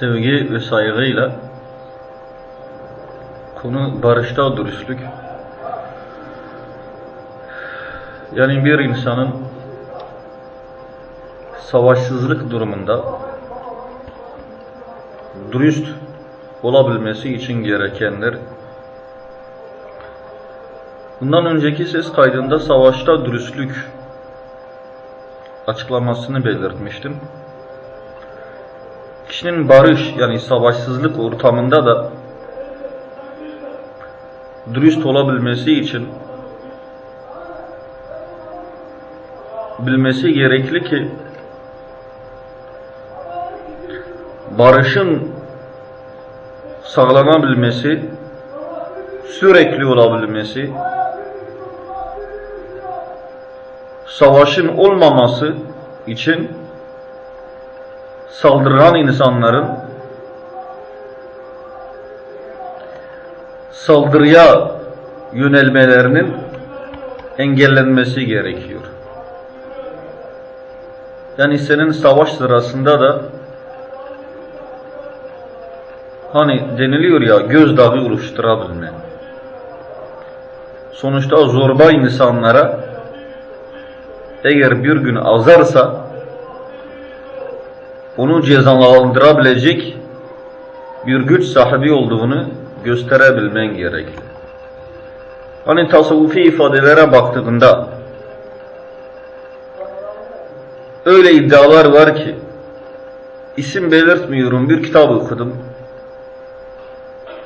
sevgi ve saygıyla konu barışta dürüstlük. Yani bir insanın savaşsızlık durumunda dürüst olabilmesi için gerekenler Bundan önceki ses kaydında savaşta dürüstlük açıklamasını belirtmiştim. Kişinin barış yani savaşsızlık ortamında da dürüst olabilmesi için bilmesi gerekli ki barışın sağlanabilmesi, sürekli olabilmesi, savaşın olmaması için saldıran insanların saldırıya yönelmelerinin engellenmesi gerekiyor. Yani senin savaş sırasında da hani deniliyor ya gözdağı oluşturabilme. Sonuçta zorba insanlara eğer bir gün azarsa onu cezalandırabilecek bir güç sahibi olduğunu gösterebilmen gerekli. Hani tasavvufi ifadelere baktığında öyle iddialar var ki isim belirtmiyorum bir kitap okudum.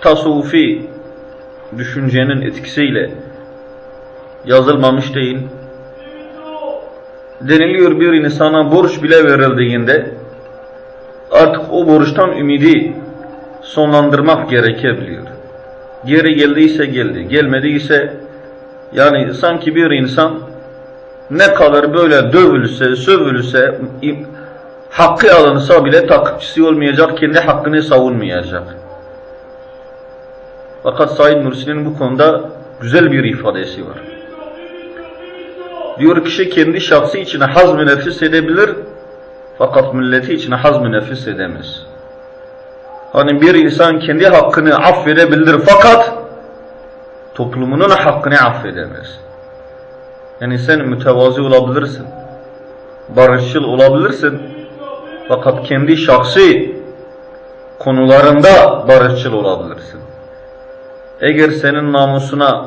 Tasavvufi düşüncenin etkisiyle yazılmamış değil. Deniliyor bir insana borç bile verildiğinde artık o borçtan ümidi sonlandırmak gerekebiliyor. Geri geldiyse geldi, gelmediyse yani sanki bir insan ne kadar böyle dövülse, sövülse, hakkı alınsa bile takipçisi olmayacak, kendi hakkını savunmayacak. Fakat Said Nursi'nin bu konuda güzel bir ifadesi var. Diyor kişi kendi şahsı içine hazm nefis edebilir fakat milleti içine hazm nefis edemez. Hani bir insan kendi hakkını affedebilir fakat toplumunun hakkını affedemez. Yani sen mütevazi olabilirsin. Barışçıl olabilirsin. Fakat kendi şahsi konularında barışçıl olabilirsin. Eğer senin namusuna,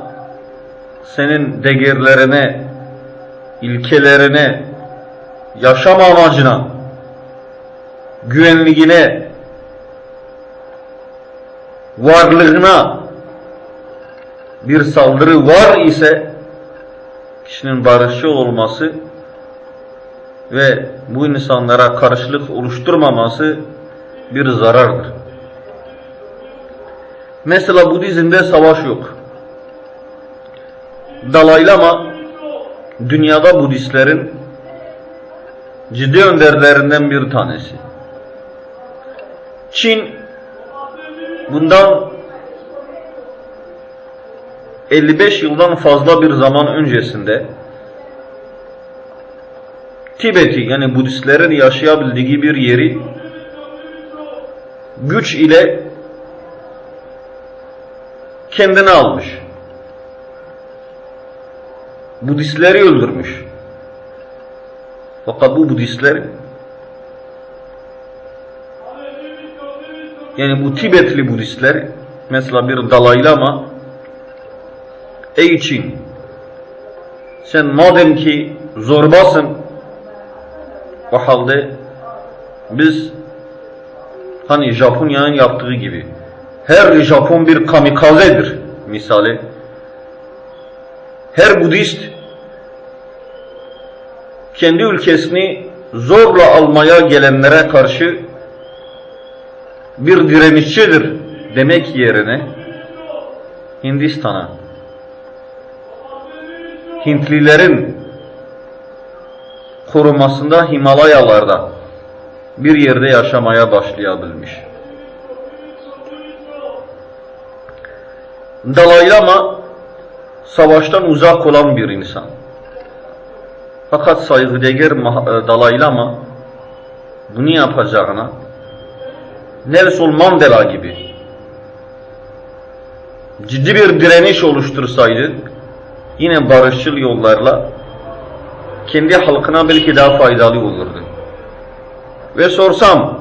senin değerlerine, ilkelerine, yaşam amacına, güvenliğine, varlığına bir saldırı var ise kişinin barışçıl olması ve bu insanlara karşılık oluşturmaması bir zarardır. Mesela Budizm'de savaş yok. Dalai Lama dünyada Budistlerin ciddi önderlerinden bir tanesi. Çin bundan 55 yıldan fazla bir zaman öncesinde Tibet'i yani Budistlerin yaşayabildiği bir yeri güç ile kendine almış. Budistleri öldürmüş. Fakat bu Budistler yani bu Tibetli Budistler mesela bir Dalai Lama ey Çin sen madem ki zorbasın o halde biz hani Japonya'nın yaptığı gibi her Japon bir kamikazedir. Misali her Budist kendi ülkesini zorla almaya gelenlere karşı bir direnişçidir demek yerine Hindistan'a Hintlilerin korumasında Himalayalarda bir yerde yaşamaya başlayabilmiş. Dalai Lama savaştan uzak olan bir insan. Fakat saygıdeğer Dalai Lama bunu yapacağına Nelson Mandela gibi ciddi bir direniş oluştursaydı yine barışçıl yollarla kendi halkına belki daha faydalı olurdu. Ve sorsam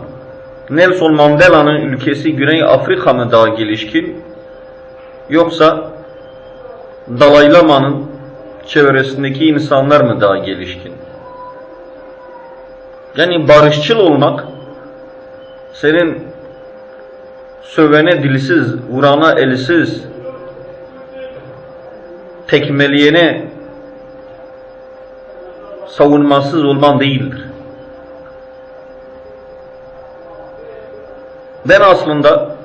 Nelson Mandela'nın ülkesi Güney Afrika mı daha gelişkin yoksa Dalai Lama'nın çevresindeki insanlar mı daha gelişkin? Yani barışçıl olmak senin sövene dilsiz, vurana elsiz, tekmeleyene savunmasız olman değildir. Ben aslında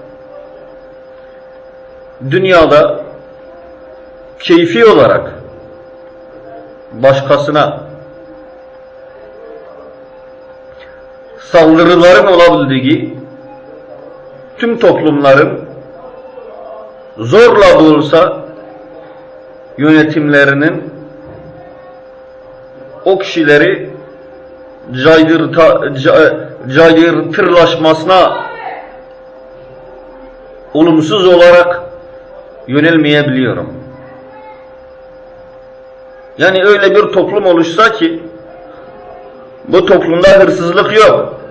dünyada keyfi olarak başkasına saldırıların olabildiği tüm toplumların zorla da olsa yönetimlerinin o kişileri caydırta, ca, caydırtırlaşmasına olumsuz olarak yönelmeyebiliyorum. Yani öyle bir toplum oluşsa ki bu toplumda hırsızlık yok,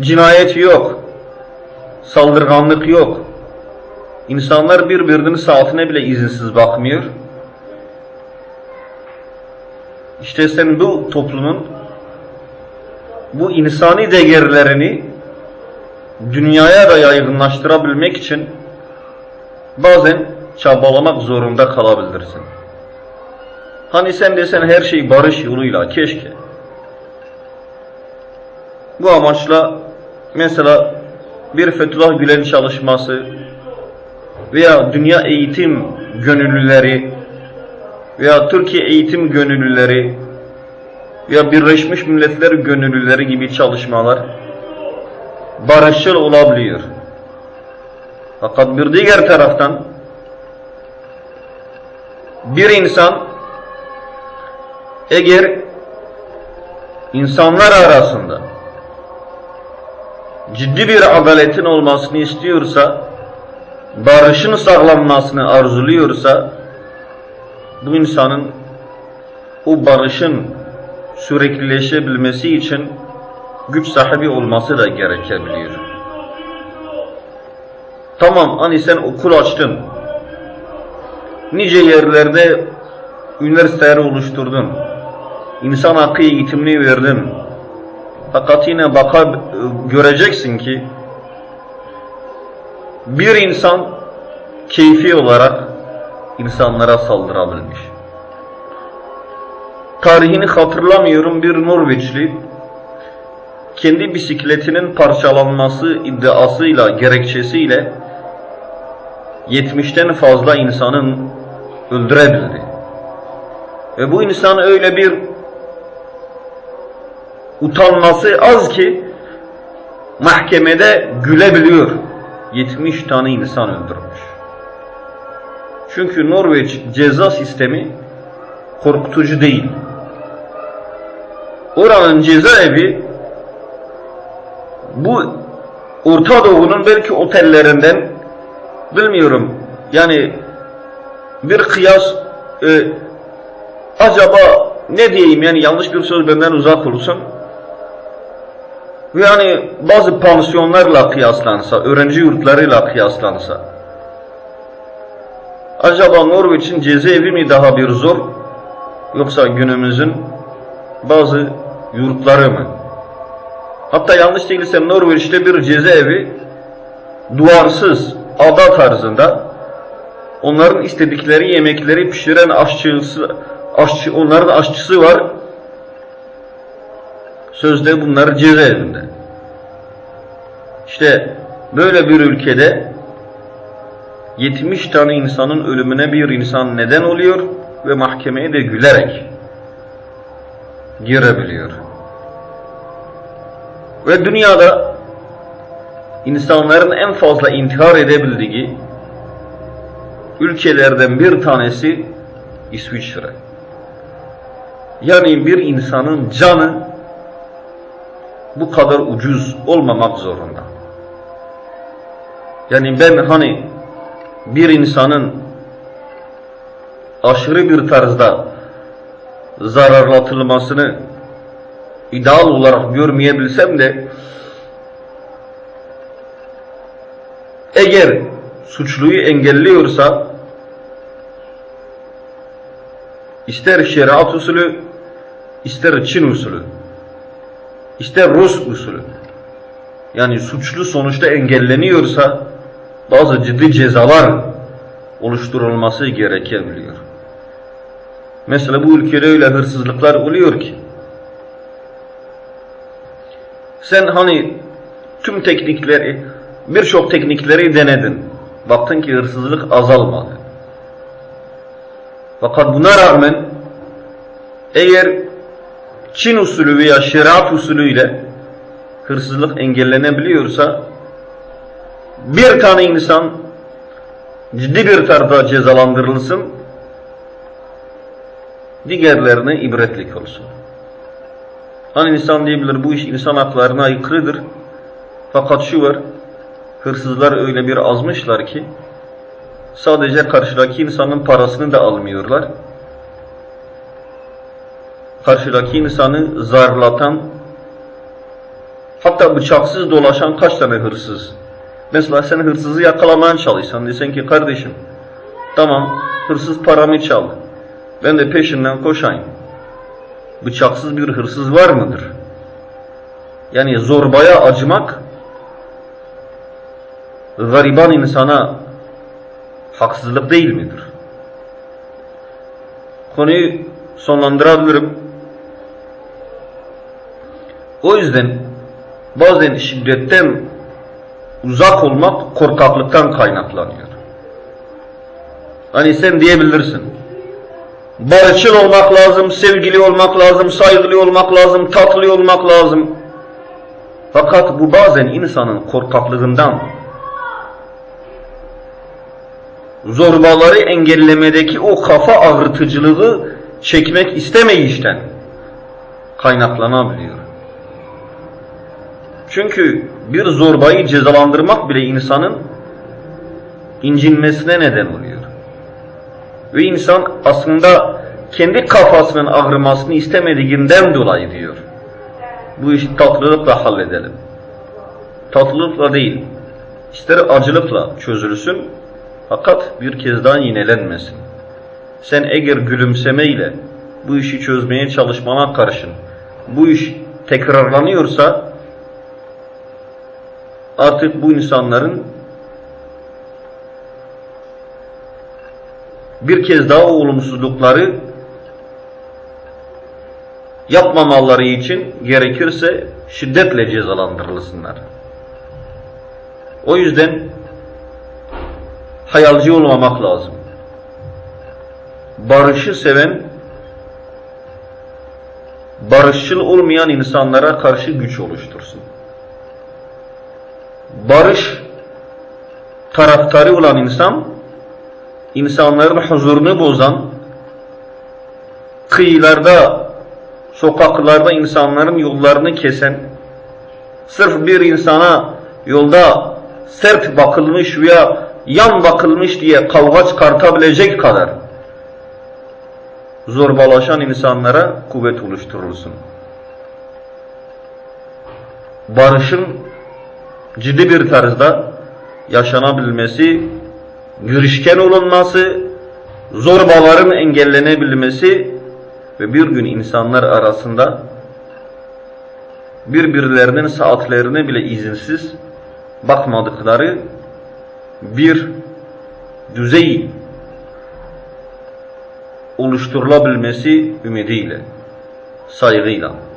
cinayet yok, saldırganlık yok. İnsanlar birbirinin saatine bile izinsiz bakmıyor. İşte sen bu toplumun bu insani değerlerini dünyaya da yaygınlaştırabilmek için bazen çabalamak zorunda kalabilirsin. Hani sen desen her şey barış yoluyla keşke. Bu amaçla mesela bir Fethullah Gülen çalışması veya dünya eğitim gönüllüleri veya Türkiye eğitim gönüllüleri veya Birleşmiş Milletler gönüllüleri gibi çalışmalar barışçıl olabiliyor. Fakat bir diğer taraftan bir insan eğer insanlar arasında ciddi bir adaletin olmasını istiyorsa, barışın sağlanmasını arzuluyorsa, bu insanın o barışın süreklileşebilmesi için güç sahibi olması da gerekebiliyor. Tamam hani sen okul açtın. Nice yerlerde üniversiteler oluşturdun. İnsan hakkı eğitimini verdin. Fakat yine baka göreceksin ki bir insan keyfi olarak insanlara saldırabilmiş. Tarihini hatırlamıyorum bir Norveçli kendi bisikletinin parçalanması iddiasıyla, gerekçesiyle 70'ten fazla insanın öldürebildi. Ve bu insan öyle bir utanması az ki mahkemede gülebiliyor. 70 tane insan öldürmüş. Çünkü Norveç ceza sistemi korkutucu değil. Oranın cezaevi bu Orta Doğu'nun belki otellerinden bilmiyorum yani bir kıyas e, acaba ne diyeyim yani yanlış bir söz benden uzak olsun yani bazı pansiyonlarla kıyaslansa, öğrenci yurtlarıyla kıyaslansa acaba Norveç'in cezaevi mi daha bir zor yoksa günümüzün bazı yurtları mı? Hatta yanlış değilsem Norveç'te bir cezaevi duvarsız, ada tarzında onların istedikleri yemekleri pişiren aşçısı, aşçı, onların aşçısı var. Sözde bunlar cezaevinde. İşte böyle bir ülkede 70 tane insanın ölümüne bir insan neden oluyor ve mahkemeye de gülerek girebiliyor. Ve dünyada insanların en fazla intihar edebildiği ülkelerden bir tanesi İsviçre. Yani bir insanın canı bu kadar ucuz olmamak zorunda. Yani ben hani bir insanın aşırı bir tarzda zararlatılmasını ideal olarak görmeyebilsem de eğer suçluyu engelliyorsa ister şeriat usulü ister Çin usulü ister Rus usulü yani suçlu sonuçta engelleniyorsa bazı ciddi cezalar oluşturulması gerekebiliyor. Mesela bu ülkede öyle hırsızlıklar oluyor ki sen hani tüm teknikleri birçok teknikleri denedin. Baktın ki hırsızlık azalmadı. Fakat buna rağmen eğer Çin usulü veya şeriat usulüyle hırsızlık engellenebiliyorsa bir tane insan ciddi bir tarzda cezalandırılsın diğerlerine ibretlik olsun. Hani insan diyebilir bu iş insan haklarına aykırıdır. Fakat şu var hırsızlar öyle bir azmışlar ki sadece karşıdaki insanın parasını da almıyorlar. Karşıdaki insanı zarlatan hatta bıçaksız dolaşan kaç tane hırsız. Mesela sen hırsızı yakalamaya çalışsan desen ki kardeşim tamam hırsız paramı çal. Ben de peşinden koşayım. Bıçaksız bir hırsız var mıdır? Yani zorbaya acımak gariban insana haksızlık değil midir? Konuyu sonlandırabilirim. O yüzden bazen şiddetten uzak olmak korkaklıktan kaynaklanıyor. Hani sen diyebilirsin. Barışçıl olmak lazım, sevgili olmak lazım, saygılı olmak lazım, tatlı olmak lazım. Fakat bu bazen insanın korkaklığından, zorbaları engellemedeki o kafa ağrıtıcılığı çekmek istemeyişten kaynaklanabiliyor. Çünkü bir zorbayı cezalandırmak bile insanın incinmesine neden oluyor. Ve insan aslında kendi kafasının ağrımasını istemediğinden dolayı diyor. Bu işi tatlılıkla halledelim. Tatlılıkla değil, ister acılıkla çözülsün fakat bir kez daha yinelenmesin. Sen eğer gülümsemeyle bu işi çözmeye çalışmana karşın bu iş tekrarlanıyorsa artık bu insanların bir kez daha olumsuzlukları yapmamaları için gerekirse şiddetle cezalandırılsınlar. O yüzden hayalci olmamak lazım. Barışı seven, barışçıl olmayan insanlara karşı güç oluştursun. Barış taraftarı olan insan, insanların huzurunu bozan, kıyılarda, sokaklarda insanların yollarını kesen, sırf bir insana yolda sert bakılmış veya yan bakılmış diye kavga çıkartabilecek kadar zorbalaşan insanlara kuvvet oluşturulsun. Barışın ciddi bir tarzda yaşanabilmesi, girişken olunması, zorbaların engellenebilmesi ve bir gün insanlar arasında birbirlerinin saatlerine bile izinsiz bakmadıkları bir düzey oluşturulabilmesi ümidiyle, saygıyla.